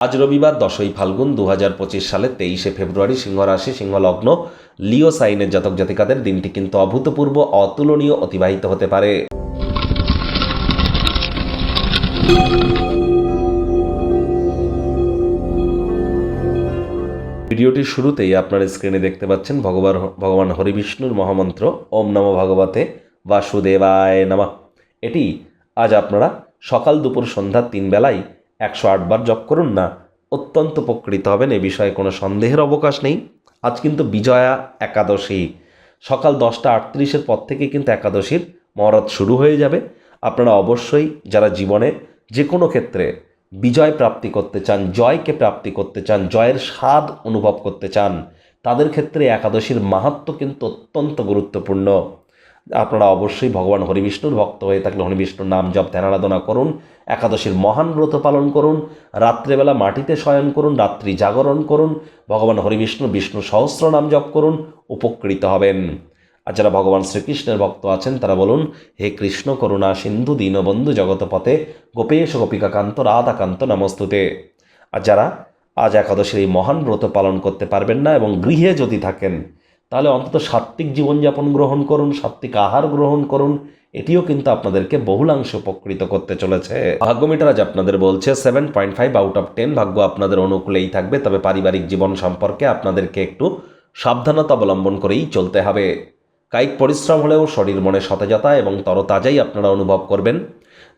আজ রবিবার দশই ফাল্গুন দু হাজার পঁচিশ সালে তেইশে ফেব্রুয়ারি সিংহ রাশি সিংহ লগ্ন লিও সাইনের জাতক জাতিকাদের দিনটি কিন্তু অভূতপূর্ব, অতুলনীয়, অতিবাহিত হতে পারে। ভিডিওটির শুরুতেই আপনার স্ক্রিনে দেখতে পাচ্ছেন ভগবান ভগবান হরিবিষ্ণুর মহামন্ত্র, ওম নম ভগবতে বাসুদেবায় নমঃ। এটি আজ আপনারা সকাল দুপুর সন্ধ্যা তিন বেলায় একশো আটবার জপ করুন না, অত্যন্ত উপকৃত হবেন, এ বিষয়ে কোনো সন্দেহের অবকাশ নেই। আজ কিন্তু বিজয়া একাদশী। সকাল দশটা আটত্রিশের পর থেকে কিন্তু একাদশীর মহরত শুরু হয়ে যাবে। আপনারা অবশ্যই যারা জীবনে যে কোনো ক্ষেত্রে বিজয় প্রাপ্তি করতে চান, জয়কে প্রাপ্তি করতে চান, জয়ের স্বাদ অনুভব করতে চান, তাদের ক্ষেত্রে একাদশীর মাহাত্ম কিন্তু অত্যন্ত গুরুত্বপূর্ণ। আপনারা অবশ্যই ভগবান হরিবিষ্ণুর ভক্ত হয়ে থাকলে হরিবিষ্ণুর নাম জপ, ধ্যান, আরাধনা করুন, একাদশীর মহান ব্রত পালন করুন, রাত্রেবেলা মাটিতে শয়ন করুন, রাত্রি জাগরণ করুন, ভগবান হরিবিষ্ণু, বিষ্ণু সহস্র নাম জপ করুন, উপকৃত হবেন। আর যারা ভগবান শ্রীকৃষ্ণের ভক্ত আছেন, তারা বলুন, হে কৃষ্ণ করুণা সিন্ধু দীনবন্ধু জগতপথে, গোপেশ গোপিকাকান্ত, রাধাকান্ত নমস্তুতে। আর যারা আজ একাদশীর এই মহান ব্রত পালন করতে পারবেন না এবং গৃহে যদি থাকেন তাহলে অন্তত সাত্ত্বিক জীবনযাপন গ্রহণ করুন, সাত্ত্বিক আহার গ্রহণ করুন, এটিও কিন্তু আপনাদেরকে বহুলাংশ উপকৃত করতে চলেছে। ভাগ্যমিটার আজ আপনাদের বলছে seven point five out of ten ভাগ্য আপনাদের অনুকূলেই থাকবে, তবে পারিবারিক জীবন সম্পর্কে আপনাদেরকে একটু সাবধানতা অবলম্বন করেই চলতে হবে। কায়িক পরিশ্রম হলেও শরীর মনে সতেজতা এবং তরতাজাই আপনারা অনুভব করবেন।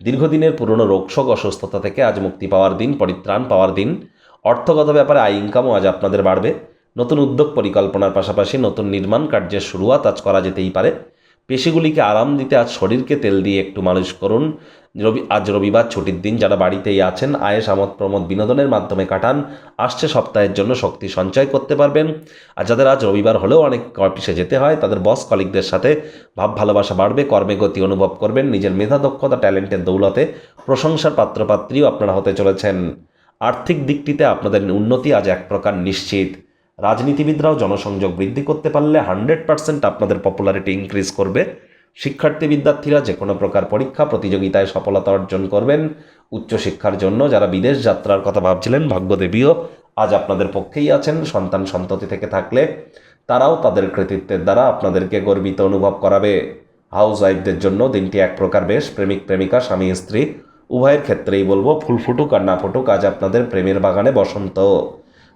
দীর্ঘদিনের পুরনো রোগশোক অসুস্থতা থেকে আজ মুক্তি পাওয়ার দিন, পরিত্রাণ পাওয়ার দিন। অর্থগত ব্যাপারে আয় ইনকামও আজ আপনাদের বাড়বে। নতুন উদ্যোগ পরিকল্পনার পাশাপাশি নতুন নির্মাণ কার্যের শুরুয়াত আজ করা যেতেই পারে। পেশিগুলিকে আরাম দিতে আজ শরীরকে তেল দিয়ে একটু মালিশ করুন। রবি, আজ রবিবার ছুটির দিন যারা বাড়িতেই আছেন আয়েস আমোদ, প্রমোদ বিনোদনের মাধ্যমে কাটান। আসছে সপ্তাহের জন্য শক্তি সঞ্চয় করতে পারবেন। আর যাদের আজ রবিবার হলেও অনেক অফিসে যেতে হয়, তাদের বস কলিগদের সাথে ভাব ভালোবাসা বাড়বে, কর্মে গতি অনুভব করবেন, নিজের মেধা, দক্ষতা, ট্যালেন্টের দৌলতে প্রশংসার পাত্রপাত্রীও আপনারা হতে চলেছেন। আর্থিক দিকটিতে আপনাদের উন্নতি আজ এক প্রকার নিশ্চিত। রাজনীতিবিদরাও জনসংযোগ বৃদ্ধি করতে পারলে হান্ড্রেড পার্সেন্ট আপনাদের পপুলারিটি ইনক্রিজ করবে। শিক্ষার্থী বিদ্যার্থীরা যে কোনো প্রকার পরীক্ষা, প্রতিযোগিতায় সফলতা অর্জন করবেন। উচ্চশিক্ষার জন্য যারা বিদেশ যাত্রার কথা ভাবছিলেন, ভাগ্যদেবীও আজ আপনাদের পক্ষেই আছেন। সন্তান সন্ততি থেকে থাকলে তারাও তাদের কৃতিত্বের দ্বারা আপনাদেরকে গর্বিত অনুভব করাবে। হাউস ওয়াইফদের জন্য দিনটি এক প্রকার বেশ। প্রেমিক, প্রেমিকা, স্বামী, স্ত্রী, উভয়ের ক্ষেত্রেই বলব, ফুল ফুটুক আর না ফুটুক, আজ আপনাদের প্রেমের বাগানে বসন্ত।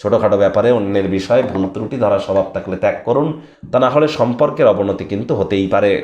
ছোটোখাটো ব্যাপারে অন্যের বিষয়ে ভুল ত্রুটি ধরা স্বভাব থাকলে ত্যাগ করুন, তা না হলে সম্পর্কের অবনতি কিন্তু হতেই পারে।